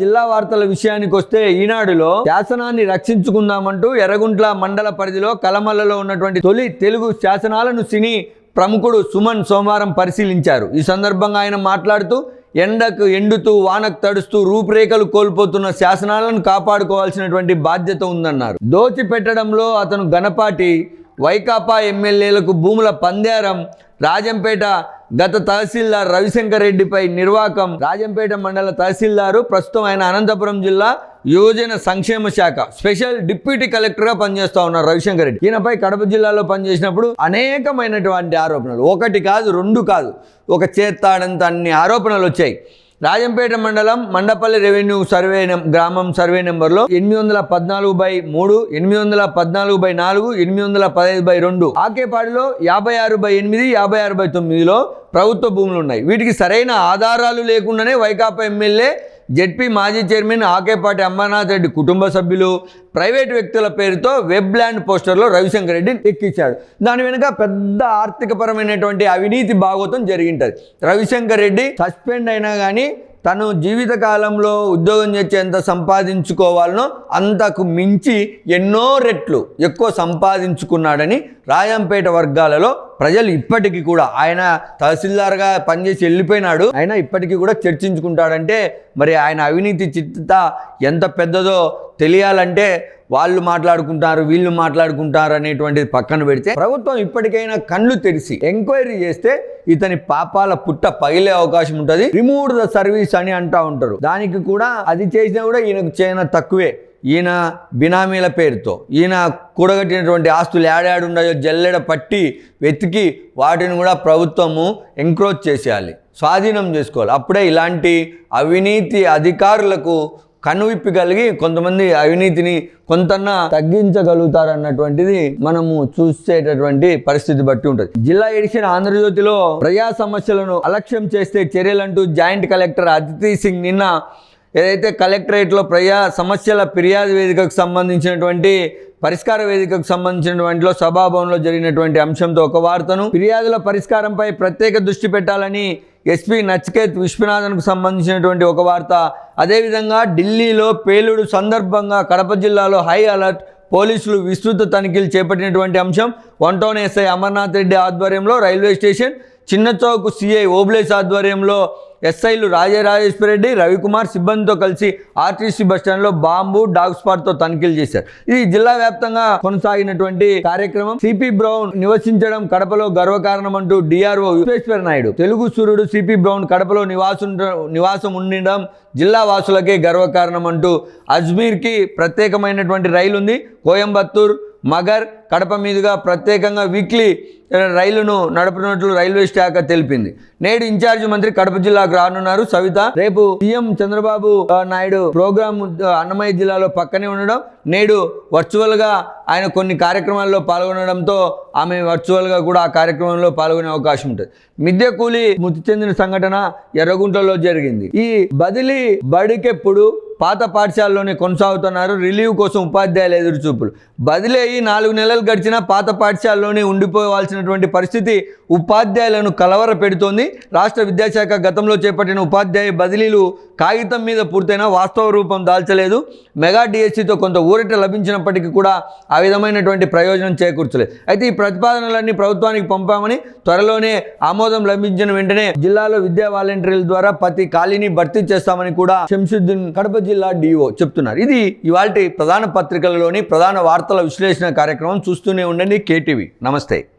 జిల్లా వార్తల విషయానికి వస్తే ఈనాడులో శాసనాన్ని రక్షించుకుందామంటూ ఎర్రగుంట్ల మండల పరిధిలో కలమల్లలో ఉన్నటువంటి తొలి తెలుగు శాసనాలను సినీ ప్రముఖుడు సుమన్ సోమవారం పరిశీలించారు. ఈ సందర్భంగా ఆయన మాట్లాడుతూ ఎండకు ఎండుతూ వానకు తడుస్తూ రూపురేఖలు కోల్పోతున్న శాసనాలను కాపాడుకోవాల్సినటువంటి బాధ్యత ఉందన్నారు. దోచిపెట్టడంలో అతను గణపాటి వైకాపా ఎమ్మెల్యేలకు భూముల పందేరం రాజంపేట గత తహసీల్దార్ రవిశంకర్ రెడ్డిపై నిర్వాకం. రాజంపేట మండల తహసీల్దారు ప్రస్తుతం ఆయన అనంతపురం జిల్లా యువజన సంక్షేమ శాఖ. స్పెషల్ డిప్యూటీ కలెక్టర్గా పనిచేస్తా ఉన్నారు రవిశంకర్ రెడ్డి. ఈయనపై కడప జిల్లాలో పనిచేసినప్పుడు అనేకమైనటువంటి ఆరోపణలు. ఒకటి కాదు రెండు కాదు. ఒక చేత్తాడంత అన్ని ఆరోపణలు వచ్చాయి. రాజంపేట మండలం మండపల్లి రెవెన్యూ సర్వే గ్రామం సర్వే నెంబర్లో ఎనిమిది వందల పద్నాలుగు బై మూడు ఎనిమిది వందల పద్నాలుగు బై నాలుగు ఎనిమిది వందల పదహైదు బై రెండు. ఆకేపాడిలో యాభై ఆరు బై ఎనిమిది యాభై ఆరు బై తొమ్మిదిలో ప్రభుత్వ భూములు ఉన్నాయి వీటికి సరైన ఆధారాలు లేకుండానే వైకాపా ఎమ్మెల్యే జెడ్పీ మాజీ చైర్మన్ ఆకేపాటి అమర్నాథ్ రెడ్డి కుటుంబ సభ్యులు ప్రైవేట్ వ్యక్తుల పేరుతో వెబ్ ల్యాండ్ పోస్టర్లో రవిశంకర్ రెడ్డి ఎక్కించాడు. దాని వెనుక పెద్ద ఆర్థికపరమైనటువంటి అవినీతి భాగోతం జరిగింటది. రవిశంకర్ రెడ్డి సస్పెండ్ అయినా కానీ తను జీవితకాలంలో ఉద్యోగం చేసి ఎంత సంపాదించుకోవాలనో అంతకు మించి ఎన్నో రెట్లు ఎక్కువ సంపాదించుకున్నాడని రాయంపేట వర్గాలలో ప్రజలు ఇప్పటికీ కూడా ఆయన తహసీల్దార్గా పనిచేసి వెళ్ళిపోయినాడు. ఆయన ఇప్పటికీ కూడా చర్చించుకుంటాడంటే మరి ఆయన అవినీతి చిత్త ఎంత పెద్దదో తెలియాలంటే వాళ్ళు మాట్లాడుకుంటారు వీళ్ళు మాట్లాడుకుంటారు అనేటువంటిది పక్కన పెడితే ప్రభుత్వం ఇప్పటికైనా కళ్ళు తెరిచి ఎంక్వైరీ చేస్తే ఇతని పాపాల పుట్ట పగిలే అవకాశం ఉంటుంది. రిమూవ్ ద సర్వీస్ అని అంటా ఉంటారు. దానికి కూడా అది చేసినా కూడా ఈయనకు చేయన తక్కువే. ఈయన బినామీల పేరుతో ఈయన కూడగట్టినటువంటి ఆస్తులు ఏడాడుండో జల్లెడ పట్టి వెతికి వాటిని కూడా ప్రభుత్వము ఎంక్రోచ్ చేసేయాలి. స్వాధీనం చేసుకోవాలి. అప్పుడే ఇలాంటి అవినీతి అధికారులకు కనువిప్పి కలిగి కొంతమంది అవినీతిని కొంతన్నా తగ్గించగలుగుతారన్నటువంటిది మనము చూసేటటువంటి పరిస్థితి బట్టి ఉంటుంది. జిల్లా ఎడిషన్ ఆంధ్రజ్యోతిలో ప్రజా సమస్యలను అలక్ష్యం చేస్తే చర్యలంటూ జాయింట్ కలెక్టర్ అదితి సింగ్ నిన్న ఏదైతే కలెక్టరేట్లో ప్రజా సమస్యల ఫిర్యాదు వేదికకు సంబంధించినటువంటి పరిష్కార వేదికకు సంబంధించిన వాటిలో సభాభవన్లో జరిగినటువంటి అంశంతో ఒక వార్తను ఫిర్యాదుల పరిష్కారంపై ప్రత్యేక దృష్టి పెట్టాలని ఎస్పీ నచికేత్ విశ్వనాథన్కు సంబంధించినటువంటి ఒక వార్త. అదేవిధంగా ఢిల్లీలో పేలుడు సందర్భంగా కడప జిల్లాలో హై అలర్ట్ పోలీసులు విస్తృత తనిఖీలు చేపట్టినటువంటి అంశం one town SI Amarnath Reddy ఆధ్వర్యంలో railway station Chinnachowk CI CI Obles ఆధ్వర్యంలో ఎస్ఐలు రాజరాజేశ్వర రెడ్డి రవికుమార్ సిబ్బందితో కలిసి ఆర్టీసీ బస్టాండ్లో బాంబు డాగ్ స్పాట్తో తనిఖీలు చేశారు. ఇది జిల్లా వ్యాప్తంగా కొనసాగినటువంటి కార్యక్రమం. సిపి బ్రౌన్ నివసించడం కడపలో గర్వకారణం అంటూ డిఆర్ఓ విశ్వేశ్వర నాయుడు. తెలుగు సూర్యుడు సిపి బ్రౌన్ కడపలో నివాసం నివాసం ఉండడం జిల్లా వాసులకే గర్వకారణం అంటూ అజ్మీర్కి ప్రత్యేకమైనటువంటి రైలు ఉంది కోయంబత్తూర్ మగర్ కడప మీదుగా ప్రత్యేకంగా వీక్లీ రైలును నడపనున్నట్లు రైల్వే శాఖ తెలిపింది. నేడు ఇన్ఛార్జ్ మంత్రి కడప జిల్లాకు రానున్నారు. సవిత రేపు సీఎం చంద్రబాబు నాయుడు ప్రోగ్రాం అన్నమయ్య జిల్లాలో పక్కనే ఉండడం. నేడు వర్చువల్గా ఆయన కొన్ని కార్యక్రమాల్లో పాల్గొనడంతో ఆమె వర్చువల్గా కూడా ఆ కార్యక్రమంలో పాల్గొనే అవకాశం ఉంటుంది. మిద్దె కూలి మృతి చెందిన సంఘటన ఎర్రగుంటలో జరిగింది. ఈ బదిలీ బడికెప్పుడు పాత పాఠశాలలోనే కొనసాగుతున్నారు. రిలీవ్ కోసం ఉపాధ్యాయుల ఎదురుచూపులు. బదిలీ అయ్యి నాలుగు నెలలు గడిచినా పాత పాఠశాలలోనే ఉండిపోవాల్సినటువంటి పరిస్థితి ఉపాధ్యాయులను కలవర పెడుతోంది. రాష్ట్ర విద్యాశాఖ గతంలో చేపట్టిన ఉపాధ్యాయ బదిలీలు కాగితం మీద పూర్తయినా వాస్తవ రూపం దాల్చలేదు. మెగా డిఎస్సితో కొంత ఊరట లభించినప్పటికీ కూడా ఆ విధమైనటువంటి ప్రయోజనం చేకూర్చలేదు. అయితే ఈ ప్రతిపాదనలన్నీ ప్రభుత్వానికి పంపామని త్వరలోనే ఆమోదం లభించిన వెంటనే జిల్లాలో విద్యా వాలంటీర్ల ద్వారా ప్రతి ఖాళీని భర్తీ చేస్తామని కూడా శంసుద్దీన్ కడప జిల్లా డిఓ చెప్తున్నారు. ఇది ఇవాళ ప్రధాన పత్రికలలోని ప్రధాన వార్తల విశ్లేషణ కార్యక్రమం చూస్తూనే ఉండండి. కేటీవీ. నమస్తే.